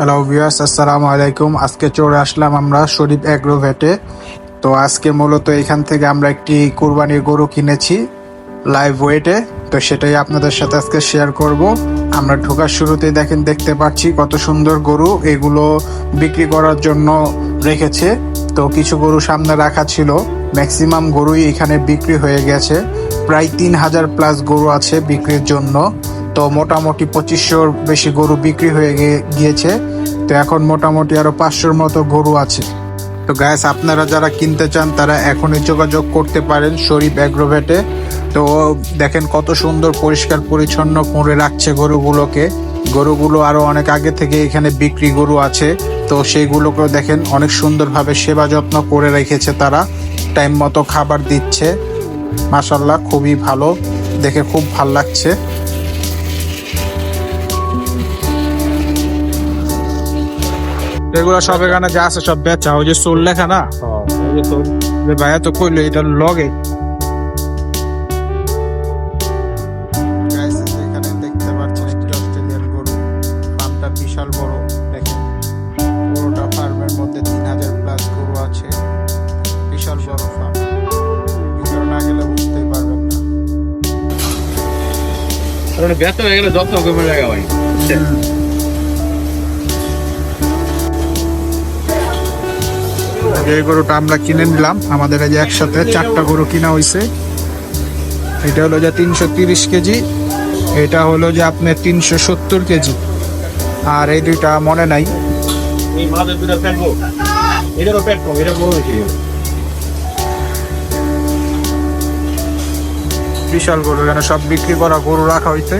Hello viewers আসসালামু আলাইকুম। আজকে চলে আসলাম আমরা শরীফ অ্যাগ্রোভেটে তো আজকে মূলত এখান থেকে আমরা একটি কুরবানির গরু কিনেছি লাইভ ওয়েটে তো সেটাই আপনাদের সাথে আজকে শেয়ার করব। আমরা ঢোকার শুরুতেই দেখেন, দেখতে পাচ্ছি কত সুন্দর গরু। এগুলো বিক্রি করার জন্য রেখেছে। তো কিছু গরু সামনে রাখা ছিল। ম্যাক্সিমাম গরুই এখানে বিক্রি হয়ে গেছে। প্রায় তিন হাজার প্লাস গরু আছে বিক্রির জন্য। তো মোটামুটি পঁচিশশোর বেশি গরু বিক্রি হয়ে গিয়েছে। তো এখন মোটামুটি আরও পাঁচশোর মতো গরু আছে। তো গ্যাস আপনারা যারা কিনতে চান, তারা এখনই যোগাযোগ করতে পারেন শরীফ অ্যাগ্রোভেটে। তো দেখেন কত সুন্দর পরিষ্কার পরিচ্ছন্ন করে রাখছে গরুগুলোকে। গরুগুলো আরও অনেক আগে থেকে এখানে বিক্রি গরু আছে। তো সেইগুলোকেও দেখেন অনেক সুন্দরভাবে সেবা যত্ন করে রেখেছে তারা। টাইম মতো খাবার দিচ্ছে। মাসাল্লাহ খুবই ভালো। দেখে খুব ভালো লাগছে। এগুলো সব এখানে যা আছে সব বেচা। ওই যে সোল লেখা না? যে ভাইয়া তো কইলো এটা লগে। এখানে দেখতে পাচ্ছেন একটি অস্ট্রেলিয়ান গরু। ফার্মটা বিশাল বড় দেখেন। পুরোটা ফার্মের মধ্যে তিন হাজার প্লাস গরু আছে। বিশাল বড় ফার্ম ভিতরে না গেলে বুঝতেই পারবেন না। কারণ ব্যস্ত হয়ে গেলে যত্ন কমে জায়গা ভাই। এই গরুটা আমরা কিনে নিলাম আমাদের এই যে একসাথে চারটা গরু কিনা হয়েছে এটা হলো যে তিনশো তিরিশ কেজি এটা হলো যে আপনার তিনশো সত্তর কেজি। আর এই দুইটা মনে নাই। বিশাল গরু এখানে সব বিক্রি করা গরু রাখা হয়েছে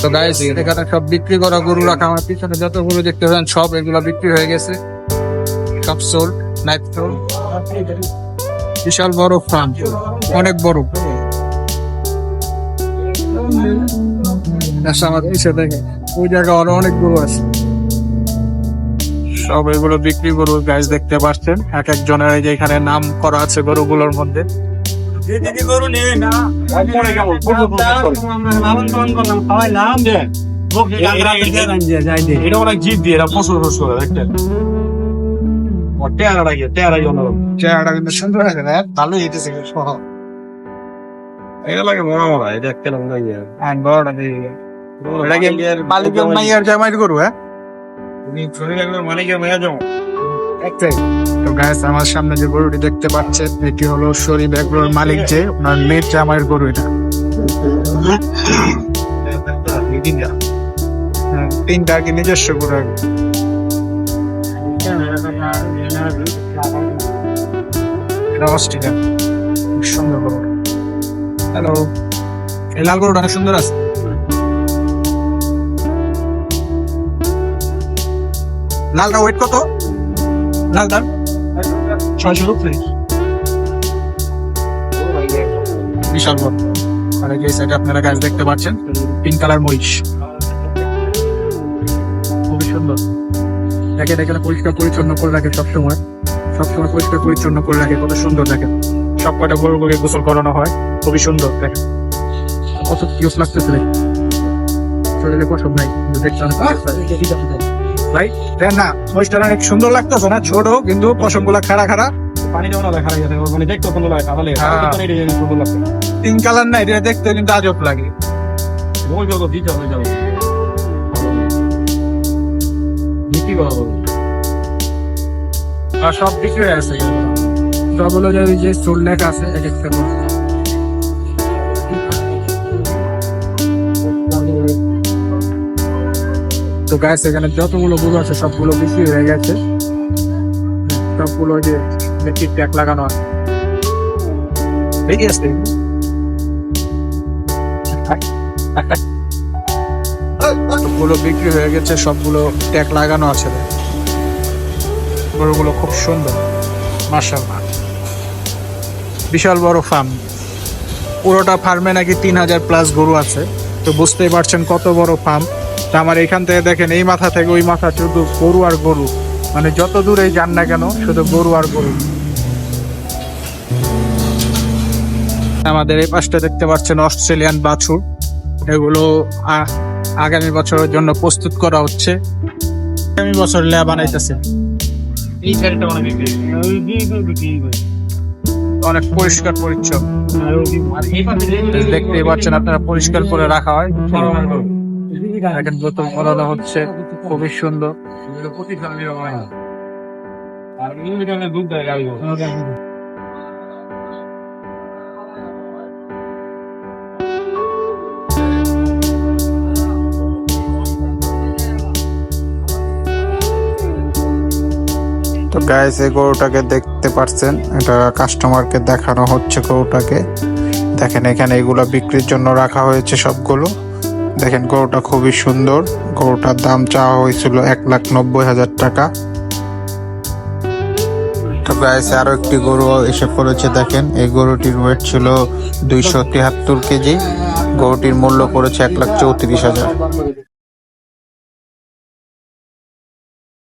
তো গাইস এখানে সব বিক্রি করা গরু রাখা আমার পিছনে যত গরু দেখতে পাচ্ছেন সব এগুলো বিক্রি হয়ে গেছে। সব সোল নাইট সোল বিশাল বড় ফার্ম অনেক বড়। আচ্ছা আমার পিছিয়ে দেখে ওই জায়গায় আরও অনেক গরু আছে। সব এগুলো বিক্রি গরু গাইস দেখতে পাচ্ছেন। এক একজনের এই যে এখানে নাম করা আছে গরুগুলোর মধ্যে। এটা অনেক জিদ দিয়ে এরা ফসল না একটা কি গরু হ্যাঁ? মালিকের মেয়া জমা তো গাইস আমার সামনে যে গরুটি দেখতে পাচ্ছেন এটি হলো শরীফ এগ্রোর মালিক যে ওনার মেয়ের জামাইয়ের গরু এটা। হ্যাঁ, তিনটা কি নিজস্ব গরু লাল অনেক সুন্দর আছে। লালটা ওয়েট কত? লালটা ছয়শো রুপি। বিশাল বড় আর এই সাইডে আপনারা গাছ দেখতে পাচ্ছেন পিঙ্ক কালার মহিষ। খুবই সুন্দর। দেখেন এখানে পরিষ্কার পরিচ্ছন্ন করে রাখে সবসময়। সবসময় পরিষ্কার পরিচ্ছন্ন করে রাখে কত সুন্দর দেখেন সব কটা গরু গরু গোসল করানো হয় খুবই সুন্দর দেখেন কত কিউস লাগতেছে রে শরীরে পছন্দ নাই। ভাই দেখ না মহিষটা অনেক সুন্দর লাগতেছে না ছোট কিন্তু পশমগুলা খাড়া খাড়া। পানি দেখা গেছে মানে দেখতে সুন্দর লাগে তাহলে। সুন্দর লাগছে পিঙ্ক কালার না এটা দেখতে কিন্তু আজব লাগে। দিতে হবে যাব বিক্রি আর সব হয়ে আছে সব হলো যে ওই যে সোল লেখা আছে এক একটা করে। তো গাছ এখানে যতগুলো গরু আছে সবগুলো বিক্রি হয়ে গেছে। সবগুলো ওই যে মেট্রিক ট্যাগ লাগানো আছে। ঠিক আছে। সবগুলো বিক্রি হয়ে গেছে, সবগুলো ট্যাগ লাগানো আছে গরুগুলো খুব সুন্দর মার্শাল্লাহ বিশাল বড় ফার্ম পুরোটা ফার্মে নাকি তিন হাজার প্লাস গরু আছে। তো বুঝতেই পারছেন কত বড় ফার্ম তা আমার এখান থেকে দেখেন, এই মাথা থেকে ওই মাথা শুধু গরু আর গরু। মানে যত দূরেই যান না কেন, শুধু গরু আর গরু। আমাদের এই পাশটা দেখতে পাচ্ছেন অস্ট্রেলিয়ান বাছুর। এগুলো আগামী বছরের জন্য প্রস্তুত করা হচ্ছে। আগামী বছর লেয়া বানাইতেছে। অনেক পরিষ্কার পরিচ্ছন্ন। আর এই পাশে দেখতেই পাচ্ছেন আপনারা পরিষ্কার করে রাখা হয়। দেখেন বোতল বলানো হচ্ছে। খুবই সুন্দর। গাইস এই গরুটাকে দেখতে পাচ্ছেন এটা কাস্টমারকে দেখানো হচ্ছে গরুটাকে। দেখেন, এখানে এগুলো বিক্রির জন্য রাখা হয়েছে সবগুলো। দেখেন, গরুটা খুবই সুন্দর। গরুটার দাম চাওয়া হয়েছিল এক লাখ নব্বই হাজার টাকা। তো গাইস আরও একটি গরু এসে পড়েছে, দেখেন। এই গরুটির ওয়েট ছিল দুইশো তিয়াত্তর কেজি। গরুটির মূল্য পড়েছে এক লাখ চৌত্রিশ হাজার।